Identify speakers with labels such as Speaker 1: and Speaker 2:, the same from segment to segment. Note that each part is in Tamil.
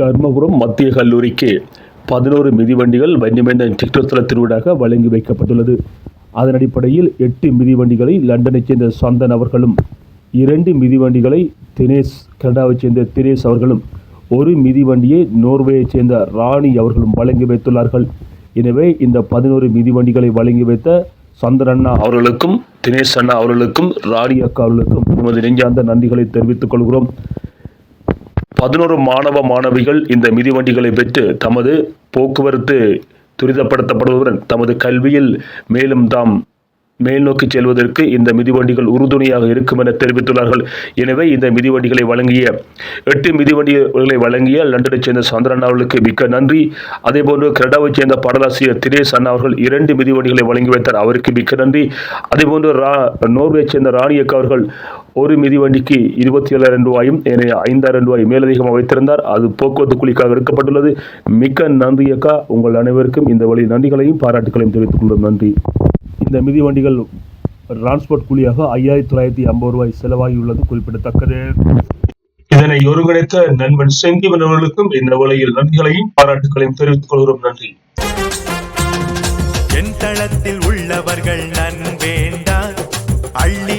Speaker 1: தர்மபுரம் மத்திய கல்லூரிக்கு பதினோரு மிதிவண்டிகள் வன்னிமேந்தன் சுற்றுத்தல திருவிழாக வழங்கி வைக்கப்பட்டுள்ளது. அதன் அடிப்படையில் எட்டு மிதிவண்டிகளை லண்டனைச் சேர்ந்த சந்தன் அவர்களும் இரண்டு மிதிவண்டிகளை தினேஷ் கனடாவைச் சேர்ந்த தினேஷ் அவர்களும் ஒரு மிதிவண்டியை நோர்வேயைச் சேர்ந்த ராணி அவர்களும் வழங்கி வைத்துள்ளார்கள். எனவே இந்த பதினோரு மிதிவண்டிகளை வழங்கி வைத்த சந்தன் அண்ணா அவர்களுக்கும் தினேஷ் அண்ணா அவர்களுக்கும் ராணி அக்கா அவர்களுக்கும் நமது நெஞ்சார்ந்த நன்றிகளை தெரிவித்துக் கொள்கிறோம். பதினோரு மாணவ மாணவிகள் இந்த மிதிவண்டிகளை பெற்று தமது போக்குவரத்து துரிதப்படுத்தப்படுவதுடன் தமது கல்வியில் மேலும் தாம் மேல் நோக்கி செல்வதற்கு இந்த மிதிவண்டிகள் உறுதுணையாக இருக்கும் என தெரிவித்துள்ளார்கள். எனவே இந்த மிதிவண்டிகளை வழங்கிய எட்டு மிதிவண்டிகளை வழங்கிய லண்டனைச் சேர்ந்த சந்திரன் அவர்களுக்கு மிக்க நன்றி. அதேபோன்று கனடாவைச் சேர்ந்த பாடலாசிரியர் திரேஸ் அண்ணா அவர்கள் இரண்டு மிதிவண்டிகளை வழங்கி வைத்தார். அவருக்கு மிக்க நன்றி. அதேபோன்று ரா நோர்வேயைச் சேர்ந்த ராணி அக்கா அவர்கள் ஒரு மிதிவண்டிக்கு இருபத்தி ஏழாயிரம் ரூபாயும் ஏனைய ஐந்தாயிரம் ரூபாய் மேலதிகமாக வைத்திருந்தார். அது போக்குவரத்து குழிக்காக எடுக்கப்பட்டுள்ளது. மிக்க நன்றி அக்கா. உங்கள் அனைவருக்கும் இந்த வழி நன்றிகளையும் பாராட்டுகளையும் தெரிவித்துக் கொள்ளும் நன்றி. இந்த மிதிவண்டிகள் டிரான்ஸ்போர்ட் கூலியாக ஐயாயிரத்தி தொள்ளாயிரத்தி ஐம்பது ரூபாய் செலவாகியுள்ளது. குறிப்பிடத்தக்கது. இதனை ஒருங்கிணைத்த நண்பன் செங்கிவன் அவர்களுக்கும் இந்த வழியில் நன்றிகளையும் பாராட்டுகளையும் தெரிவித்துக் கொள்கிறோம். நன்றி.
Speaker 2: என் தளத்தில் உள்ளவர்கள் நன்றி.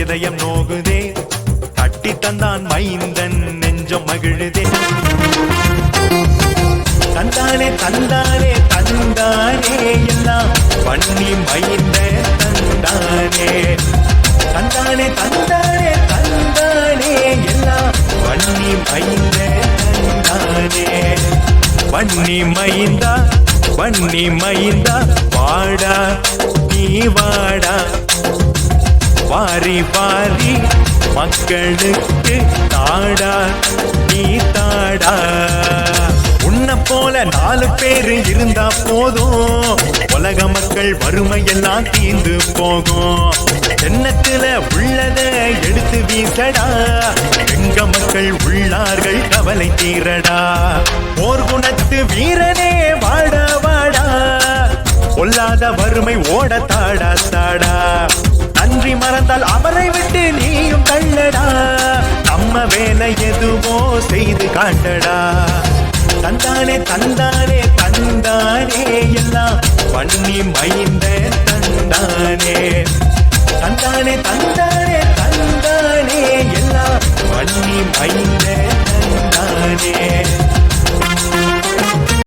Speaker 2: இதயம் நோகுதே. கட்டி தந்தான் மைந்தன் நெஞ்சம் மகிழுதே. தந்தானே தந்தானே தந்தானே எல்லாம். பண்ணி மைந்த தந்தானே. தந்தானே தந்தானே தந்தானே எல்லாம். பண்ணி மைந்த தந்தானே. பண்ணி மைந்தா பண்ணி மைந்தா வாடா நீ வாடா. வாரி வாரி மக்களுக்கு தாடா நீ தாடா. உன்னை போல நாலு பேரு இருந்தா போதும். உலக மக்கள் வறுமை எல்லாம் தீர்ந்து போகும். எண்ணத்துல உள்ளத எடுத்து வீசடா. எங்க மக்கள் உள்ளார்கள் கவலை தீரடா. போர் குணத்து வீரனே வாடா வாடா. பொல்லாத வறுமை ஓட தாடா தாடா அவரை விட்டு நீயும் தள்ளடா. நம்ம வேலை எதுவோ செய்து காட்டடா தந்தானே தந்தானே தன்